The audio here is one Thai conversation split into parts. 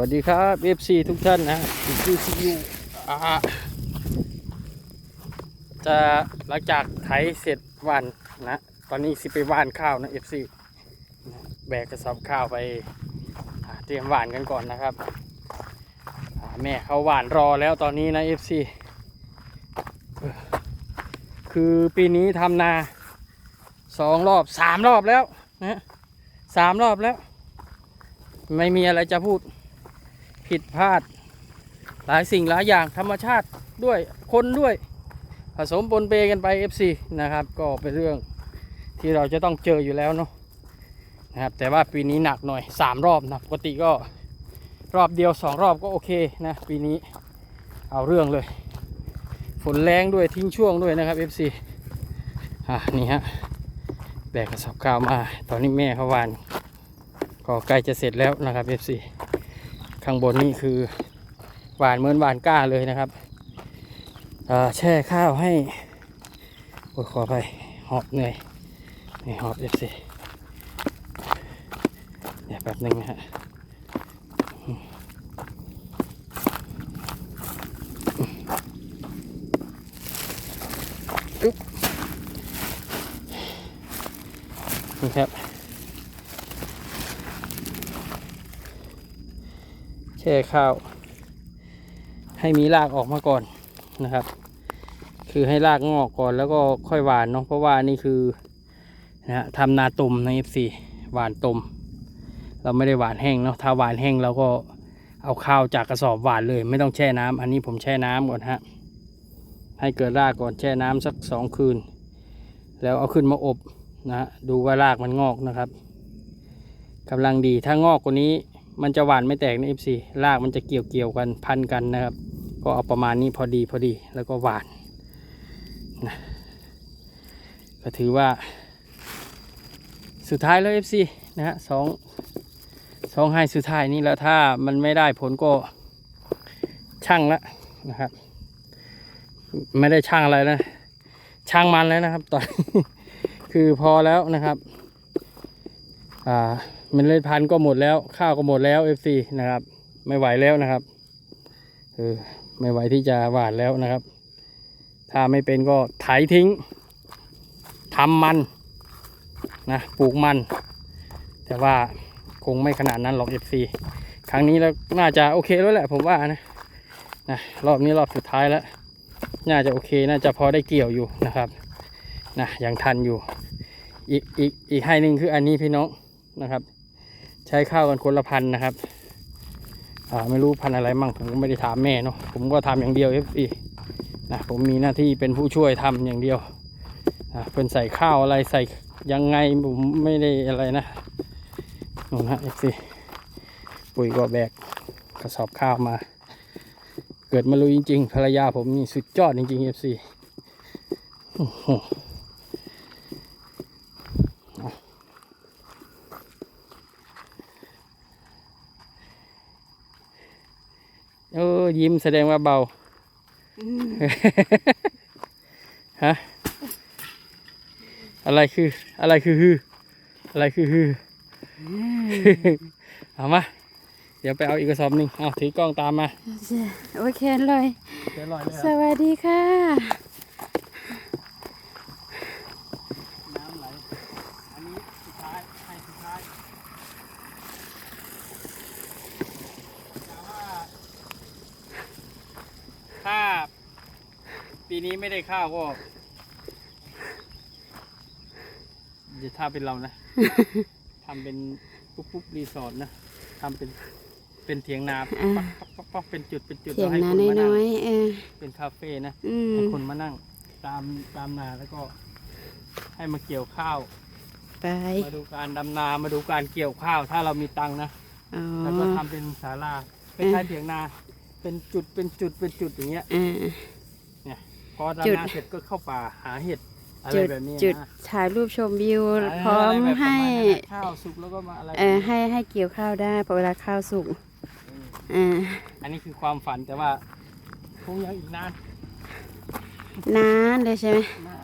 วัสดีครับ FC ทุกท่านนะคือซีอูจะหลังจากไถเสร็จวันนะ ตอนนี้สิไปว่านข้าวนะ FC แบกกระสอบข้าวไปเตรียมหว่านกันก่อนนะครับแม่เขาหว่านรอแล้วตอนนี้นะ FC คือปีนี้ทำนาสองรอบสามรอบแล้วนะสามรอบแล้ว ไม่มีอะไรจะพูด ผิดพลาด หลายสิ่งหลายอย่างธรรมชาติด้วยคนด้วยผสมปนเปกันไป FC นะครับ ก็เป็นเรื่องที่เราจะต้องเจออยู่แล้วเนาะนะครับแต่ว่าปีนี้หนักหน่อย 3 รอบนะปกติก็รอบเดียว 2 รอบก็โอเคนะปีนี้เอาเรื่องเลย ฝนแรงด้วยทิ้งช่วงด้วยนะครับ FC อะนี่ฮะแบกกระสอบข้าวมา ตอนนี้แม่เขาวาน ก็ใกล้จะเสร็จแล้วนะครับ FC ข้างบนนี่คือหวานเหมือนหวานก้าเลยนะครับแช่ข้าวให้โอ้ขอไปหอบเหนื่อยนี่หอบ FC เดี๋ยวแป๊บหนึงนะฮะนี่ครับ แช่ข้าว ให้มีรากออกมาก่อนนะครับ คือให้รากงอกก่อนแล้วก็ค่อยหวานเนาะเพราะว่านี่คือนะฮะทำนาตุ่มใน FC หวานตุ่มเราไม่ได้หวานแห้งเนาะถ้าหวานแห้งเราก็เอาข้าวจากกระสอบหวานเลย ไม่ต้องแช่น้ำอันนี้ผมแช่น้ำก่อนฮะให้เกิดรากก่อนแช่น้ำสักสองคืน แล้วเอาขึ้นมาอบนะฮะดูว่ารากมันงอกนะครับกำลังดีถ้างอกกว่านี้ มันจะหวานไม่แตกใน FC รากมันจะเกี่ยวเกี่ยวกันพันกันนะครับ ก็เอาประมาณนี้พอดีพอดีแล้วก็หวานนะก็ถือว่า สุดท้ายแล้ว FC นะฮะสองสองให้สุดท้ายนี้แล้วถ้ามันไม่ได้ผลก็ช่างละนะครับ ไม่ได้ช่างอะไรนะ ช่างมันแล้วนะครับตอนคือพอแล้วนะครับ อ่า เมล็ดพันธุ์ก็หมดแล้ว ข้าวก็หมดแล้ว FC นะครับ ไม่ไหวแล้วนะครับเออไม่ไหวที่จะหวานแล้วนะครับ ถ้าไม่เป็นก็ไถทิ้งทำมันนะปลูกมัน แต่ว่าคงไม่ขนาดนั้นหรอก FC ครั้งนี้แล้วน่าจะโอเคแล้วแหละผมว่านะนะรอบนี้รอบสุดท้ายแล้ว น่าจะโอเค น่าจะพอได้เกี่ยวอยู่นะครับนะยังทันอยู่ อีกอีกอีกให้หนึ่งคืออันนี้พี่น้องนะครับ ใช้ข้าวกันคนละพันนะครับ อ่าไม่รู้พันอะไรมั่งผมก็ไม่ได้ถามแม่เนาะผมก็ทำอย่างเดียวเอฟซีนะผมมีหน้าที่เป็นผู้ช่วยทำอย่างเดียวอ่าเพิ่นใส่ข้าวอะไรใส่ยังไงผมไม่ได้อะไรนะนู่นฮะเอฟซีปุ๋ยก็แบกกระสอบข้าวมา เกิดมาลุยจริง ๆ ภรรยาผมนี่สุดยอดจริงๆเอฟซีอ้โห เออ ยิ้มแสดงว่าเบาฮะอะไรคือ อะไรคือฮืออะไรคือฮือเอามา เดี๋ยวไปเอาอีกกระสอบหนึ่งเอาถือกล้องตามมา โอเคเลยเดี๋ยวลอยเลยสวัสดีค่ะ น้ำไหล อันนี้สุดท้าย ให้สุดท้ายแต่ว่าถ้า ปีนี้ไม่ได้ข้าวก็เดี๋ยวถ้าเป็นเรานะ ทำเป็นปุ๊บปุ๊บรีสอร์ทนะทำเป็นเป็นเถียงนาปักปักปักปักเป็นจุดเป็นจุดเถียงแล้วให้นาคนมานั่น้งอยๆเออเป็นคาเฟ่นะอืมให้คนมานั่ง ตามตามนาแล้วก็ ให้มาเกี่ยวข้าว ไปมาดูการดำนามาดูการเกี่ยวข้าว ถ้าเรามีตังค์นะ อ๋อแล้วก็ทำเป็นศาลาคล้ายๆเถียงนา เป็นจุดเป็นจุดเป็นจุดอย่างเงี้ย อ่า พอจุดดำนาเสร็จก็เข้าป่าหาเห็ดอะไรจุดแบบนี้จุดนะถ่ายรูปชมวิวะพร้อมะไแบบให้ประมาณนั้นนะข้าวสุกแล้วก็มาอะไรเออให้ให้เกี่ยวข้าวได้พอเวลาข้าวสุกอ่าอันนี้คือความฝันแต่ว่าคงยังอีกนานนานเลยใช่ไหม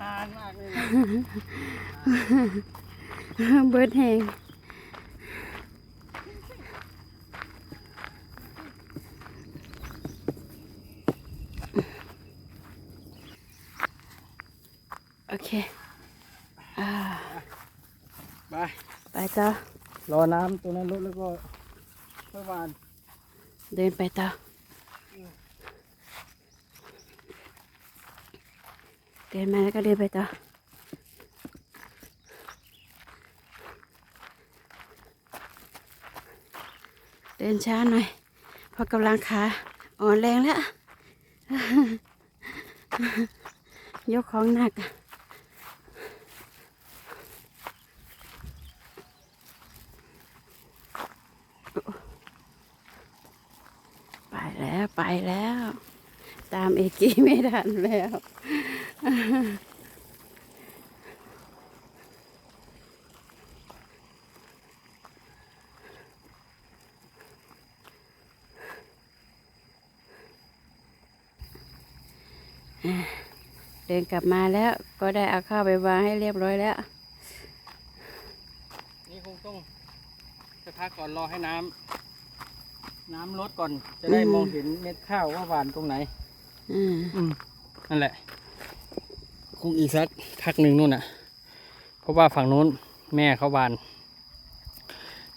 นานมากเลยนะ เบิร์ดแหง เคอ่าไปไปต่อรอน้ำตัวนั้นลดแล้วก็ค่อยหวานเดินไปต่อเดินมาแล้วก็เดินไปต่อเดินช้าหน่อยเพราะกำลังขาอ่อนแรงแล้ว ยกของหนักไป แล้วไปแล้ว ตามเอกี้ไม่ทันแล้ว เดินกลับมาแล้วก็ได้เอาข้าวไปวางให้เรียบร้อยแล้ว นี่คงต้องสักพักก่อนรอให้น้ำ น้ำลดก่อนจะได้อืมมองเห็นเม็ดข้าวว่าหวานตรงไหนอืมอืมนั่นแหละ คงอีกสักพักหนึ่งนู่นน่ะ เพราะว่าฝั่งนู้นแม่เขาบาน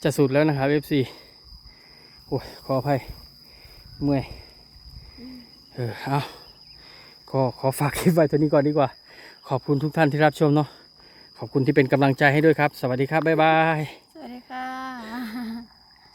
จะสุดแล้วนะครับเอฟซีโอ้ยขออภัยเมื่อยเออเอาก็ขอฝากคลิปไว้ตัวนี้ก่อนดีกว่า ขอบคุณทุกท่านที่รับชมเนาะขอบคุณที่เป็นกำลังใจให้ด้วยครับ สวัสดีครับ บ๊ายบาย